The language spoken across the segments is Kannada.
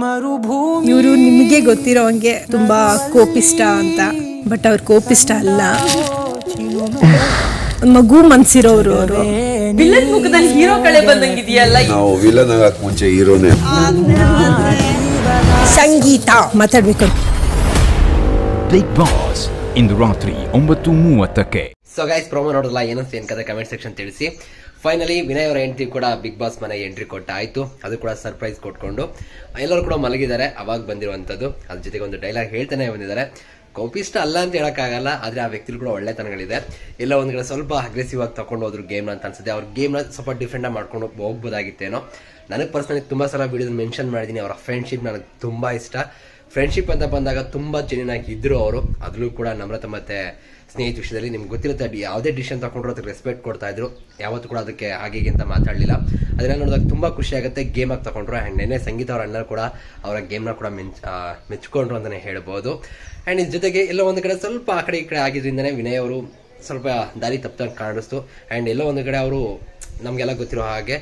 ಮರುಭೂಮಿ. ಇವರು ನಿಮಗೆ ಗೊತ್ತಿರೋ ಹಂಗೆ ತುಂಬಾ ಕೋಪಿಷ್ಟ ಅಂತ ಬಟ್ ಅವ್ರ ಕೋಪಿಷ್ಟ ಅಲ್ಲ. ಮಗು ಮನ್ಸಿರೋರು ಅವರು. ವಿಲನ್ ಮುಖದಲ್ಲಿ ಹೀರೋ ಕಳೆ ಬಂದಂಗಿದೆಯಲ್ಲ ನಾವು ವಿಲನ್ ಆಗಕ್ ಮುಂಚೆ ಹೀರೋನೇ. ಸಂಗೀತ ಮಾತಾಡ್ಬೇಕು. ಬಿಗ್ ಬಾಸ್ ಇಂದು ರಾತ್ರಿ ಒಂಬತ್ತು ಮೂವತ್ತಕ್ಕೆ. ಸೊ ಗೈಸ್ ಪ್ರೋಮೋ ನೋಡಲ್ಲ ಏನಂತ ಏನ್ ಕತೆ ಕಮೆಂಟ್ ಸೆಕ್ಷನ್ ತಿಳಿಸಿ. ಫೈನಲಿ ವಿನಯ್ ಅವರ ಹೆಂಡತಿ ಕೂಡ ಬಿಗ್ ಬಾಸ್ ಮನೆ ಎಂಟ್ರಿ ಕೊಟ್ಟ ಆಯ್ತು ಅದು ಕೂಡ ಸರ್ಪ್ರೈಸ್ ಕೊಟ್ಕೊಂಡು. ಎಲ್ಲರೂ ಕೂಡ ಮಲಗಿದ್ದಾರೆ, ಅವಾಗ ಬಂದಿರುವಂಥದ್ದು. ಅದ್ರ ಜೊತೆಗೆ ಒಂದು ಡೈಲಾಗ್ ಹೇಳ್ತಾನೆ ಬಂದಿದ್ದಾರೆ. ಕೋಪಿಷ್ಟ ಅಲ್ಲ ಅಂತ ಹೇಳೋಕ್ಕಾಗಲ್ಲ, ಆದರೆ ಆ ವ್ಯಕ್ತಿಗಳು ಕೂಡ ಒಳ್ಳೆತನಗಳಿದೆ. ಎಲ್ಲ ಒಂದು ಕಡೆ ಸ್ವಲ್ಪ ಅಗ್ರೆಸಿವ್ ಆಗಿ ತಗೊಂಡು ಹೋದ್ರು ಗೇಮ್ನ ಅಂತ ಅನ್ಸುತ್ತೆ. ಅವ್ರ ಗೇಮ್ನ ಸ್ವಲ್ಪ ಡಿಫೆಂಡ್ ಮಾಡ್ಕೊಂಡು ಹೋಗ್ಬೋದಾಗಿತ್ತೇನೋ. ನನಗೆ ಪರ್ಸನಲಿ ತುಂಬ ಸಲ ವಿಡಿಯೋದಲ್ಲಿ ಮೆನ್ಷನ್ ಮಾಡಿದ್ದೀನಿ ಅವರ ಫ್ರೆಂಡ್ಶಿಪ್ ನನಗೆ ತುಂಬ ಇಷ್ಟ. ಫ್ರೆಂಡ್ಶಿಪ್ ಅಂತ ಬಂದಾಗ ತುಂಬಾ ಚೆನ್ನಾಗಿ ಇದ್ದರು ಅವರು. ಅದ್ರಲ್ಲೂ ಕೂಡ ನಮ್ರತೆ ಮತ್ತೆ ಸ್ನೇಹಿತ ವಿಷಯದಲ್ಲಿ ನಿಮ್ಗೆ ಗೊತ್ತಿರುತ್ತೆ, ಯಾವುದೇ ಡಿಶನ್ ತಗೊಂಡ್ರು ಅದಕ್ಕೆ ರೆಸ್ಪೆಕ್ಟ್ ಕೊಡ್ತಾ ಇದ್ರು. ಯಾವತ್ತೂ ಕೂಡ ಅದಕ್ಕೆ ಹಾಗೆ ಅಂತ ಮಾತಾಡಲಿಲ್ಲ. ಅದನ್ನ ನೋಡಿದಾಗ ತುಂಬಾ ಖುಷಿ ಆಗುತ್ತೆ ಗೇಮ್ ಆಗಿ ತಗೊಂಡ್ರು. ಆ್ಯಂಡ್ ನೆನ್ನೆ ಸಂಗೀತ ಅವ್ರ ಅಣ್ಣ ಕೂಡ ಅವರ ಗೇಮ್ನ ಕೂಡ ಮೆಂಚ್ ಅಂತಾನೆ ಅಂತಲೇ ಹೇಳ್ಬೋದು. ಆ್ಯಂಡ್ ಇದ್ರ ಜೊತೆಗೆ ಎಲ್ಲೋ ಒಂದು ಕಡೆ ಸ್ವಲ್ಪ ಆ ಕಡೆ ಈ ಕಡೆ ಆಗಿದ್ರಿಂದನೇ ವಿನಯ್ ಅವರು ಸ್ವಲ್ಪ ದಾರಿ ತಪ್ಪಂಗೆ ಕಾಣಿಸ್ತು. ಆ್ಯಂಡ್ ಎಲ್ಲೋ ಒಂದು ಕಡೆ ಅವರು ನಮಗೆಲ್ಲ ಗೊತ್ತಿರೋ ಹಾಗೆ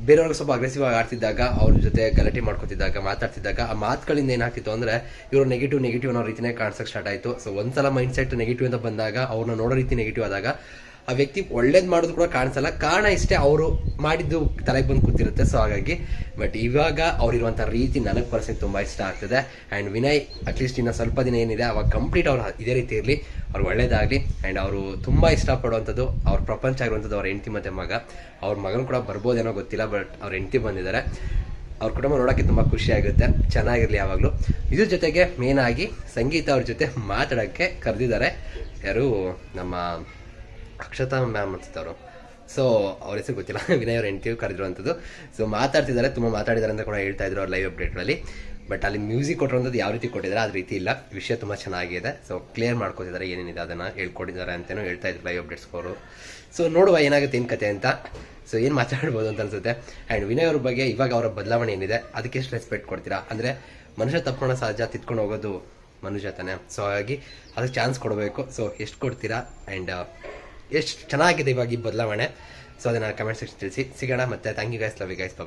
ಬೇರೆಯವ್ರಿಗೆ ಸ್ವಲ್ಪ ಅಗ್ರೆಸಿವ್ ಆಗಿ ಆಡ್ತಿದ್ದಾಗ, ಅವ್ರ ಜೊತೆ ಗಲಾಟೆ ಮಾಡ್ಕೊತಿದ್ದಾಗ, ಮಾತಾಡ್ತಿದ್ದಾಗ, ಆ ಮಾತುಗಳಿಂದ ಏನಾಗ್ತಿತ್ತು ಅಂದ್ರೆ, ಇವರು ನೆಗೆಟಿವ್ ನೆಗೆಟಿವ್ ಅನ್ನೋ ರೀತಿನೇ ಕಾಣಿಸಕ್ಕೆ ಸ್ಟಾರ್ಟ್ ಆಯಿತು. ಸೊ ಒಂದ್ಸಲ ಮೈಂಡ್ ಸೆಟ್ ನೆಗೆಟಿವ್ ಅಂತ ಬಂದಾಗ, ಅವ್ರನ್ನ ನೋಡೋ ರೀತಿ ನೆಗೆಟಿವ್ ಆದಾಗ ಆ ವ್ಯಕ್ತಿ ಒಳ್ಳೇದು ಮಾಡೋದು ಕೂಡ ಕಾಣಿಸಲ್ಲ. ಕಾರಣ ಇಷ್ಟೇ ಅವರು ಮಾಡಿದ್ದು ತಲೆಗೆ ಬಂದು ಕೂತಿರುತ್ತೆ. ಸೊ ಹಾಗಾಗಿ ಬಟ್ ಇವಾಗ ಅವ್ರಿರುವಂಥ ರೀತಿ ನನಗೆ ಪರ್ಸನ್ ತುಂಬ ಇಷ್ಟ ಆಗ್ತದೆ. ಆ್ಯಂಡ್ ವಿನಯ್ ಅಟ್ಲೀಸ್ಟ್ ಇನ್ನು ಸ್ವಲ್ಪ ದಿನ ಏನಿದೆ, ಅವಾಗ ಕಂಪ್ಲೀಟ್ ಅವ್ರು ಇದೇ ರೀತಿ ಇರಲಿ. ಅವ್ರು ಒಳ್ಳೇದಾಗಲಿ. ಆ್ಯಂಡ್ ಅವರು ತುಂಬ ಇಷ್ಟಪಡುವಂಥದ್ದು, ಅವ್ರ ಪ್ರಪಂಚ ಆಗಿರುವಂಥದ್ದು ಅವ್ರ ಹೆಂಡತಿ ಮತ್ತು ಮಗ. ಅವ್ರ ಮಗನ ಕೂಡ ಬರ್ಬೋದೇನೋ ಗೊತ್ತಿಲ್ಲ ಬಟ್ ಅವ್ರ ಹೆಂಡತಿ ಬಂದಿದ್ದಾರೆ. ಅವ್ರ ಕುಟುಂಬ ನೋಡೋಕ್ಕೆ ತುಂಬ ಖುಷಿ ಆಗುತ್ತೆ. ಚೆನ್ನಾಗಿರಲಿ ಯಾವಾಗಲೂ. ಇದ್ರ ಜೊತೆಗೆ ಮೇನಾಗಿ ಸಂಗೀತ ಅವ್ರ ಜೊತೆ ಮಾತಾಡೋಕ್ಕೆ ಕರೆದಿದ್ದಾರೆ ಯಾರು ನಮ್ಮ ಅಕ್ಷತಾ ಮ್ಯಾಮ್ ಅನ್ಸುತ್ತವರು ಸೊ ಅವ್ರ ಹೆಸರು ಗೊತ್ತಿಲ್ಲ. ವಿನಯ್ ಅವ್ರ ಎಂಟಿಯು ಕರೆದಿರುವಂಥದ್ದು ಸೊ ಮಾತಾಡ್ತಿದ್ದಾರೆ, ತುಂಬ ಮಾತಾಡಿದ್ದಾರೆ ಅಂತ ಕೂಡ ಹೇಳ್ತಾ ಇದ್ರು ಅವ್ರ ಲೈವ್ ಅಪ್ಡೇಟ್ಗಳಲ್ಲಿ ಬಟ್ ಅಲ್ಲಿ ಮ್ಯೂಸಿಕ್ ಕೊಟ್ಟಿರುವಂಥದ್ದು ಯಾವ ರೀತಿ ಕೊಟ್ಟಿದ್ದಾರೆ ಆ ರೀತಿ ಇಲ್ಲ. ವಿಷಯ ತುಂಬ ಚೆನ್ನಾಗಿದೆ. ಸೊ ಕ್ಲಿಯರ್ ಮಾಡ್ಕೊತಿದ್ದಾರೆ ಏನೇನಿದೆ ಅದನ್ನು ಹೇಳ್ಕೊಟ್ಟಿದ್ದಾರೆ ಅಂತಲೂ ಹೇಳ್ತಾ ಇದ್ರು ಲೈವ್ ಅಪ್ಡೇಟ್ಸ್ ಅವರು. ಸೊ ನೋಡುವ ಏನಾಗುತ್ತೆ ಏನು ಕತೆ ಅಂತ. ಸೊ ಏನು ಮಾತಾಡ್ಬೋದು ಅಂತ ಅನ್ಸುತ್ತೆ. ಆ್ಯಂಡ್ ವಿನಯ್ ಅವ್ರ ಬಗ್ಗೆ ಇವಾಗ ಅವರ ಬದಲಾವಣೆ ಏನಿದೆ, ಅದಕ್ಕೆ ಎಷ್ಟು ರೆಸ್ಪೆಕ್ಟ್ ಕೊಡ್ತೀರಾ? ಅಂದರೆ ಮನುಷ್ಯ ತಪ್ಪೋಣ ಸಹಜ ತಿತ್ಕೊಂಡು ಹೋಗೋದು ಮನುಷ್ಯ ತಾನೆ. ಸೊ ಹಾಗಾಗಿ ಅದಕ್ಕೆ ಚಾನ್ಸ್ ಕೊಡಬೇಕು. ಸೊ ಎಷ್ಟು ಕೊಡ್ತೀರಾ? ಆ್ಯಂಡ್ ಎಷ್ಟು ಚೆನ್ನಾಗಿದೆ ಇವಾಗ ಈ ಬದಲಾವಣೆ. ಸೊ ಅದನ್ನ ಕಮೆಂಟ್ ಸೆಕ್ಷನ್ ತಿಳಿಸಿ. ಸಿಗೋಣ ಮತ್ತೆ. Thank you guys love you guys bye